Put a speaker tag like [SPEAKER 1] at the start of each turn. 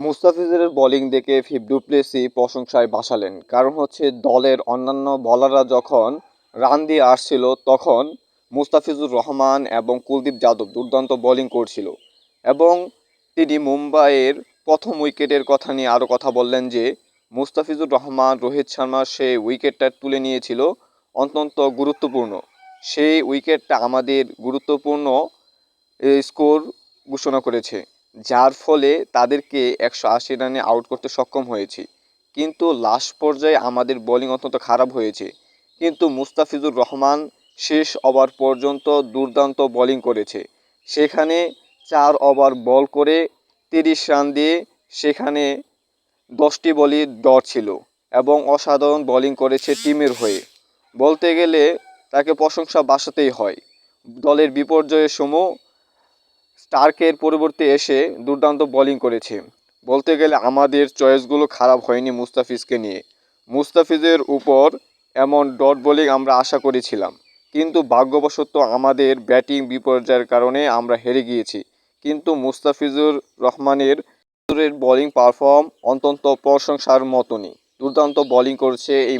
[SPEAKER 1] মুস্তাফিজের বোলিং দেখে ফিফ ডুপ্লেসি প্রশংসায় ভাসালেন কারণ হচ্ছে দলের অন্যান্য বলাররা যখন রান দিয়ে আসছিল, তখন মুস্তাফিজুর রহমান এবং কুলদীপ যাদব দুর্দান্ত বোলিং করছিল। এবং তিনি মুম্বাইয়ের প্রথম উইকেটের কথা নিয়ে আরও কথা বললেন যে, মুস্তাফিজুর রহমান, রোহিত শর্মা সেই উইকেটটা তুলে নিয়েছিল অত্যন্ত গুরুত্বপূর্ণ। সেই উইকেটটা আমাদের গুরুত্বপূর্ণ স্কোর ঘোষণা করেছে। যার ফলে তাদেরকে একশো আশি রানে আউট করতে সক্ষম হয়েছি। কিন্তু লাস্ট পর্যায়ে আমাদের বোলিং অত্যন্ত খারাপ হয়েছে। কিন্তু মুস্তাফিজুর রহমান শেষ ওভার পর্যন্ত দুর্দান্ত বোলিং করেছে। সেখানে চার ওভার বল করে তিরিশ রান দিয়ে সেখানে দশটি বলই ডট ছিল এবং অসাধারণ বোলিং করেছে টিমের হয়ে। বলতে গেলে তাকে প্রশংসা বাসাতেই হয়। দলের বিপর্যয়ের সময় স্টার্কের পরিবর্তে এসে দুর্দান্ত বোলিং করেছে। বলতে গেলে আমাদের চয়েসগুলো খারাপ হয়নি মুস্তাফিজকে নিয়ে। মুস্তাফিজের উপর এমন ডট বোলিং আমরা আশা করেছিলাম। কিন্তু ভাগ্যবশত আমাদের ব্যাটিং বিপর্যয়ের কারণে আমরা হেরে গিয়েছি। কিন্তু মুস্তাফিজুর রহমানের বোলিং পারফর্ম অত্যন্ত প্রশংসার মতনই। দুর্দান্ত বোলিং করছে এই